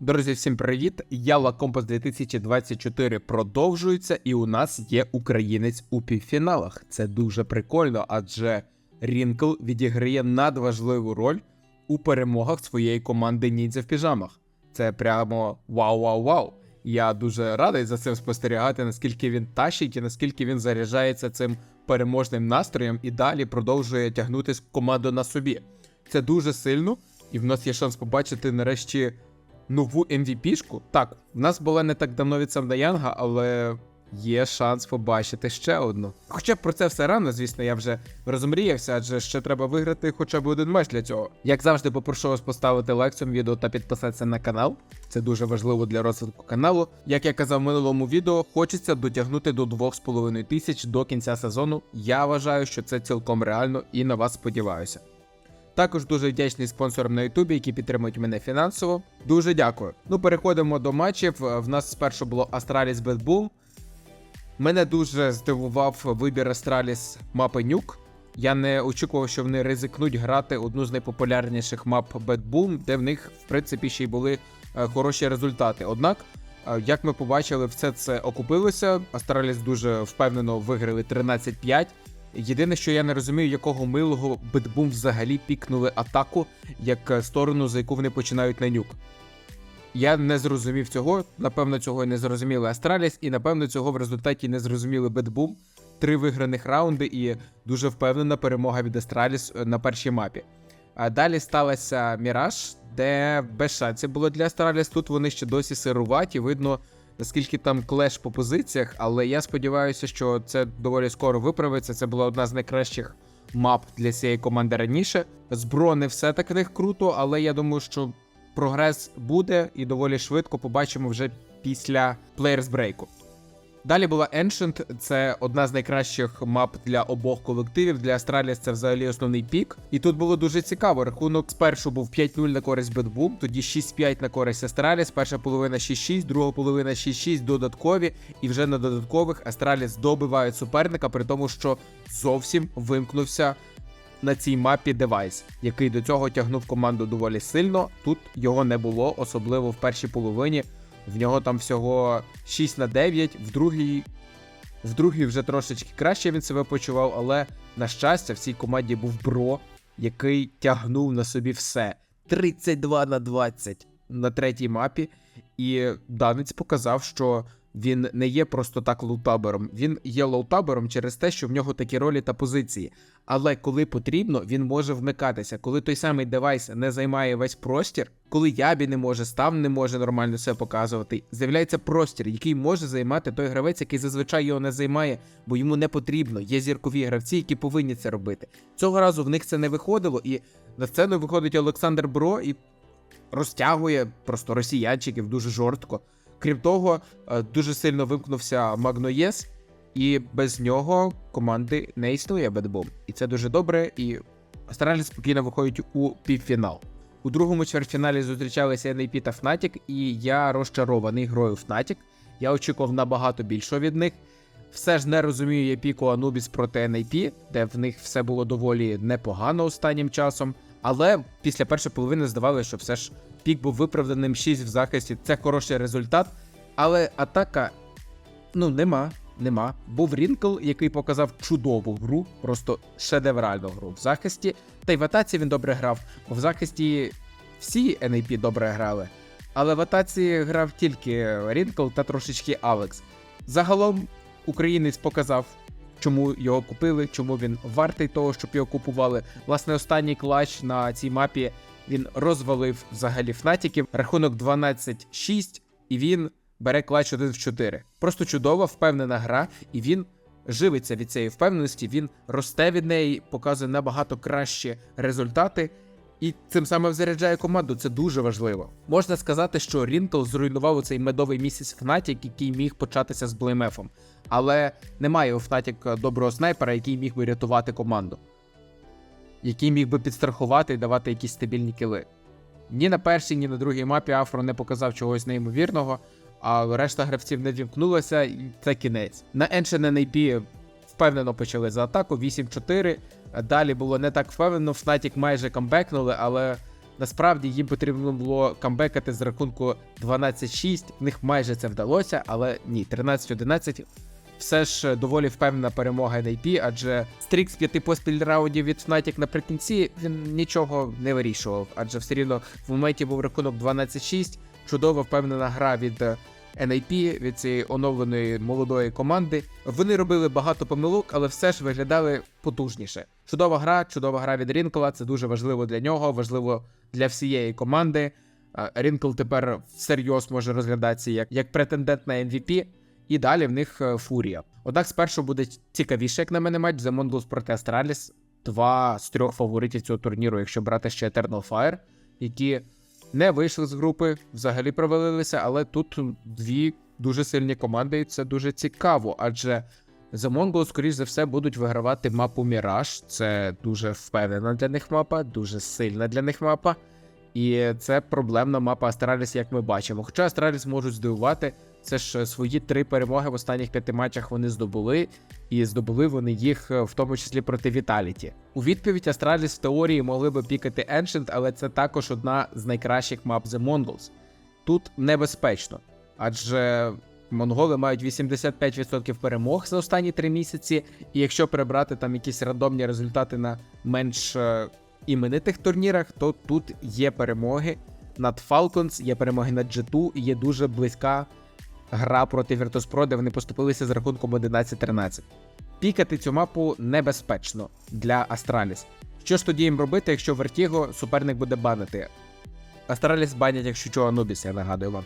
Друзі, всім привіт! Яла Компас 2024 продовжується, і у нас є українець у півфіналах. Це дуже прикольно, адже Рінкл відіграє надважливу роль у перемогах своєї команди Ніндзя в піжамах. Це прямо вау-вау-вау. Я дуже радий за цим спостерігати, наскільки він тащить і наскільки він заряджається цим переможним настроєм і далі продовжує тягнути команду на собі. Це дуже сильно, і в нас є шанс побачити нарешті нову MVP-шку. Так, в нас була не так давно від Самдаянга, але є шанс побачити ще одну. Хоча про це все рано, звісно, я вже розмріявся, адже ще треба виграти хоча б один матч для цього. Як завжди, попрошу вас поставити лайк цьому відео та підписатися на канал. Це дуже важливо для розвитку каналу. Як я казав в минулому відео, хочеться дотягнути до 2,5 тисяч до кінця сезону. Я вважаю, що це цілком реально і на вас сподіваюся. Також дуже вдячний спонсорам на Ютубі, які підтримують мене фінансово. Дуже дякую. Ну, переходимо до матчів. В нас спершу було Astralis Bad Мене дуже здивував вибір Astralis мапи Нюк. Я не очікував, що вони ризикнуть грати одну з найпопулярніших мап Boom, де в них, в принципі, ще й були е, хороші результати. Однак, е, як ми побачили, все це окупилося. Astralis дуже впевнено виграли 13-5. Єдине, що я не розумію, якого милого Бетбум взагалі пікнули атаку як е, сторону, за яку вони починають на нюк. Я не зрозумів цього. Напевно, цього і не зрозуміли Астраліс, і напевно цього в результаті не зрозуміли Бетбум. Три виграних раунди і дуже впевнена перемога від Астраліс е, на першій мапі. А далі сталася Міраж, де без шансів було для Астраліс. Тут вони ще досі сируваті. Видно, наскільки там клеш по позиціях, але я сподіваюся, що це доволі скоро виправиться. Це була одна з найкращих мап для цієї команди раніше. Збро не все так в них круто, але я думаю, що прогрес буде і доволі швидко побачимо вже після плеєрсбрейку. Далі була Ancient, це одна з найкращих мап для обох колективів. Для Астраліс це взагалі основний пік. І тут було дуже цікаво. Рахунок спершу був 5-0 на користь Бетбум, тоді 6-5 на користь Астраліс, перша половина 6-6, друга половина 6-6 додаткові, і вже на додаткових Астраліс добивають суперника, при тому, що зовсім вимкнувся на цій мапі девайс, який до цього тягнув команду доволі сильно. Тут його не було, особливо в першій половині. В нього там всього 6 на 9, в другій в другій вже трошечки краще він себе почував, але на щастя, в цій команді був Бро, який тягнув на собі все. 32 на 20 на третій мапі. І Данець показав, що він не є просто так лоутабером. Він є лоутабером через те, що в нього такі ролі та позиції. Але коли потрібно, він може вмикатися. Коли той самий девайс не займає весь простір, коли ябі не може, став не може нормально все показувати, з'являється простір, який може займати той гравець, який зазвичай його не займає, бо йому не потрібно. Є зіркові гравці, які повинні це робити. Цього разу в них це не виходило, і на сцену виходить Олександр Бро і розтягує просто росіянчиків дуже жорстко. Крім того, е, дуже сильно вимкнувся Магноєс, і без нього команди не існує Бедбом. І це дуже добре. І Астралі спокійно виходять у півфінал. У другому чвертьфіналі зустрічалися NAP та Fnatic, і я розчарований грою Fnatic. Я очікував набагато більшого від них. Все ж не розумію я піку Анубіс проти NAP, де в них все було доволі непогано останнім часом. Але після першої половини здавалося, що все ж пік був виправданим 6 в захисті. Це хороший результат. Але атака ну нема. Нема. Був Рінкл, який показав чудову гру, просто шедевральну гру в захисті. Та й в атаці він добре грав, бо в захисті всі NAP добре грали. Але в атаці грав тільки Рінкл та трошечки Алекс. Загалом українець показав, чому його купили, чому він вартий того, щоб його купували. Власне, останній клач на цій мапі він розвалив взагалі фнатіків. Рахунок 12-6, і він бере клач 1 в 4. Просто чудова, впевнена гра, і він живиться від цієї впевненості, він росте від неї, показує набагато кращі результати. І цим самим заряджає команду, це дуже важливо. Можна сказати, що Рінкл зруйнував цей медовий місяць Fnatic, який міг початися з блеймефом. Але немає у Fnatic доброго снайпера, який міг би рятувати команду, який міг би підстрахувати і давати якісь стабільні кіли. Ні на першій, ні на другій мапі Афро не показав чогось неймовірного, а решта гравців не вімкнулася, і це кінець. На Ancient NAP впевнено почали за атаку 8-4. Далі було не так впевнено, Fnatic майже камбекнули, але Насправді їм потрібно було камбекати з рахунку 12-6. В них майже це вдалося, але ні, 13-11 все ж доволі впевнена перемога NAP, адже стрік з п'яти поспіль раундів від Fnatic наприкінці він нічого не вирішував, адже все рівно в моменті був рахунок 12-6. Чудова впевнена гра від NAP, від цієї оновленої молодої команди. Вони робили багато помилок, але все ж виглядали потужніше. Чудова гра, чудова гра від Рінкла. Це дуже важливо для нього, важливо для всієї команди. Рінкл тепер всерйоз може розглядатися як, як претендент на MVP. І далі в них е, Фурія. Однак спершу буде цікавіше, як на мене, матч The Mongols проти Астраліс. Два з трьох фаворитів цього турніру, якщо брати ще Eternal Fire, які не вийшли з групи, взагалі провалилися, але тут дві дуже сильні команди, і це дуже цікаво, адже The Mongols, скоріш за все, будуть вигравати мапу Міраж. Це дуже впевнена для них мапа, дуже сильна для них мапа. І це проблемна мапа Астраліс, як ми бачимо. Хоча Астраліс можуть здивувати, це ж свої три перемоги в останніх п'яти матчах вони здобули, і здобули вони їх е, в тому числі проти Віталіті. У відповідь Астраліс в теорії могли би пікати Ancient, але це також одна з найкращих мап The Mongols. Тут небезпечно, адже монголи мають 85% перемог за останні три місяці, і якщо перебрати там якісь рандомні результати на менш е, іменитих турнірах, то тут є перемоги над Falcons, є перемоги над G2, і є дуже близька гра проти Virtus.pro, де вони поступилися з рахунком 11-13. Пікати цю мапу небезпечно для Астраліс. Що ж тоді їм робити, якщо Vertigo суперник буде банити? Астраліс банять, якщо чого Анубіс, я нагадую вам.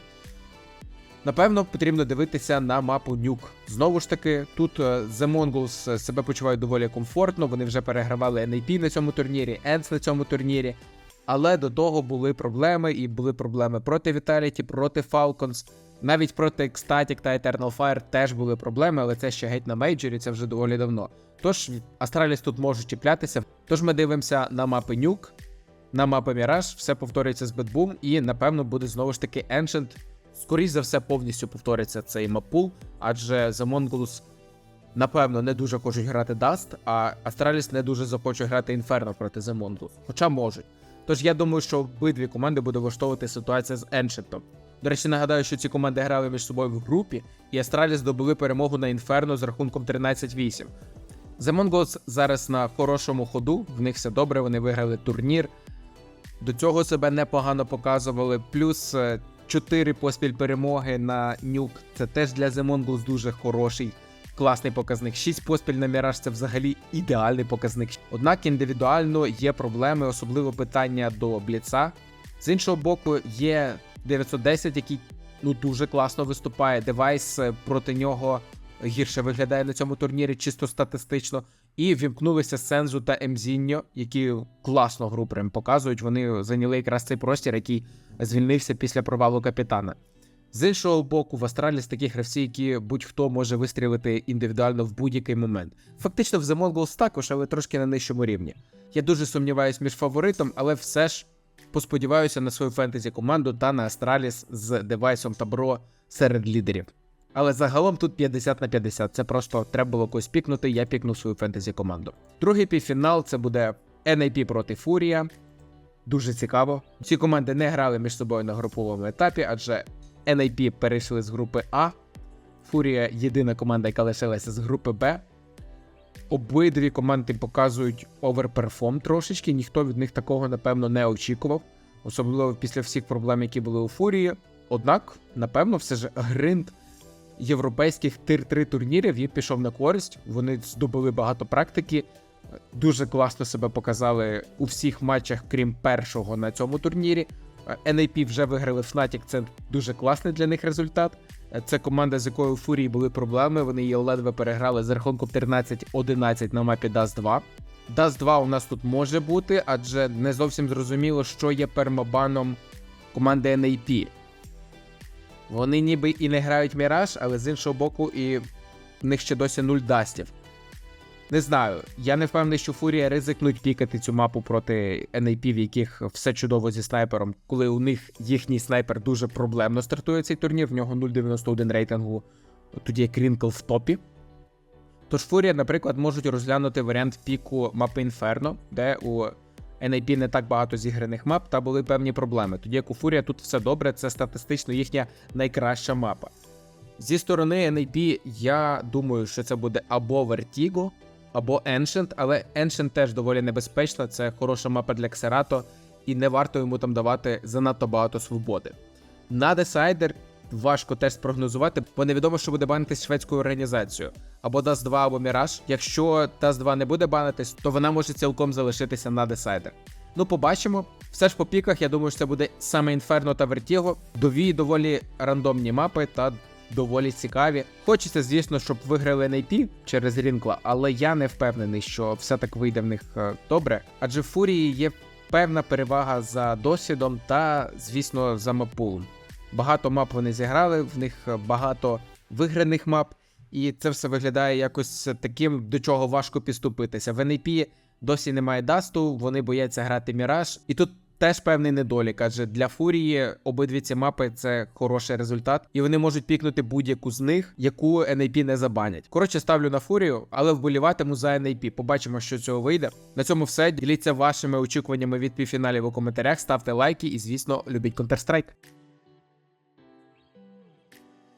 Напевно, потрібно дивитися на мапу Нюк. Знову ж таки, тут е, The Mongols себе почувають доволі комфортно. Вони вже перегравали NAP на цьому турнірі, ENS на цьому турнірі. Але до того були проблеми, і були проблеми проти Vitality, проти Falcons. Навіть проти Ecstatic та Eternal Fire теж були проблеми, але це ще геть на мейджорі, це вже доволі давно. Тож Астраліс тут може чіплятися. Тож ми дивимося на мапи Нюк, на мапи Міраж, все повторюється з Бетбум, і напевно буде знову ж таки Ancient. Скоріше за все, повністю повториться цей маппул, адже The Mongols, напевно, не дуже хочуть грати Dust, а Астраліс не дуже захоче грати Inferno проти The Mongols. Хоча можуть. Тож я думаю, що обидві команди буде влаштовувати ситуація з Ancient. До речі, нагадаю, що ці команди грали між собою в групі, і Астраліс здобули перемогу на Інферно з рахунком 13-8. The Mongols зараз на хорошому ходу, в них все добре, вони виграли турнір. До цього себе непогано показували. Плюс 4 поспіль перемоги на нюк. Це теж для The Mongols дуже хороший, класний показник. 6 поспіль на Міраж це взагалі ідеальний показник. Однак індивідуально є проблеми, особливо питання до Бліца. З іншого боку, є 910, який ну дуже класно виступає. Девайс е, проти нього гірше виглядає на цьому турнірі, чисто статистично. І вімкнулися Сензу та Емзіньо, які класно гру прям показують. Вони зайняли якраз цей простір, який звільнився після провалу капітана. З іншого боку, в Астраліс такі гравці, які будь-хто може вистрілити індивідуально в будь-який момент. Фактично в The Mongols також, але трошки на нижчому рівні. Я дуже сумніваюсь між фаворитом, але все ж посподіваюся на свою фентезі команду та на Астраліс з девайсом Табро серед лідерів. Але загалом тут 50 на 50. Це просто треба було когось пікнути. Я пікнув свою фентезі команду. Другий півфінал це буде NAP проти Фурія. Дуже цікаво. Ці команди не грали між собою на груповому етапі, адже NAP перейшли з групи А. Фурія єдина команда, яка лишилася з групи Б. Обидві команди показують оверперформ трошечки. Ніхто від них такого, напевно, не очікував, особливо після всіх проблем, які були у Фурії. Однак, напевно, все ж гринд європейських тир-3 турнірів їм пішов на користь. Вони здобули багато практики, дуже класно себе показали у всіх матчах, крім першого на цьому турнірі. NAP вже виграли Fnatic, це дуже класний для них результат. Це команда, з якою у Фурії були проблеми. Вони її ледве переграли з рахунком 13-11 на мапі Dust 2. Dust 2 у нас тут може бути, адже не зовсім зрозуміло, що є пермобаном команди NAP. Вони ніби і не грають Міраж, але з іншого боку, і в них ще досі нуль дастів. Не знаю, я не впевнений, що Фурія ризикнуть пікати цю мапу проти NAP, в яких все чудово зі снайпером, коли у них їхній снайпер дуже проблемно стартує цей турнір, в нього 0,91 рейтингу, тоді як Рінкл в топі. Тож Фурія, наприклад, можуть розглянути варіант піку мапи Інферно, де у NIP не так багато зіграних мап та були певні проблеми. Тоді як у Фурія тут все добре, це статистично їхня найкраща мапа. Зі сторони NIP я думаю, що це буде або Vertigo, або Ancient, але Ancient теж доволі небезпечна, це хороша мапа для Xerato, і не варто йому там давати занадто багато свободи. На Decider важко теж спрогнозувати, бо невідомо, що буде банитись шведською організацією. Або Dust 2, або Mirage. Якщо Dust 2 не буде банитись, то вона може цілком залишитися на Decider. Ну, побачимо. Все ж по піках, я думаю, що це буде саме Inferno та Vertigo. Дові доволі рандомні мапи та доволі цікаві. Хочеться, звісно, щоб виграли NIP через Рінкла, але я не впевнений, що все так вийде в них е, добре. Адже в Фурії є певна перевага за досвідом та, звісно, за мапулом. Багато мап вони зіграли, в них е, багато виграних мап, і це все виглядає якось таким, до чого важко підступитися. В NIP досі немає дасту, вони бояться грати Міраж, і тут. Теж певний недолік, адже для Фурії обидві ці мапи це хороший результат, і вони можуть пікнути будь-яку з них, яку NAP не забанять. Коротше, ставлю на Фурію, але вболіватиму за NAP. Побачимо, що цього вийде. На цьому все. Діліться вашими очікуваннями від півфіналів у коментарях, ставте лайки і, звісно, любіть Counter-Strike.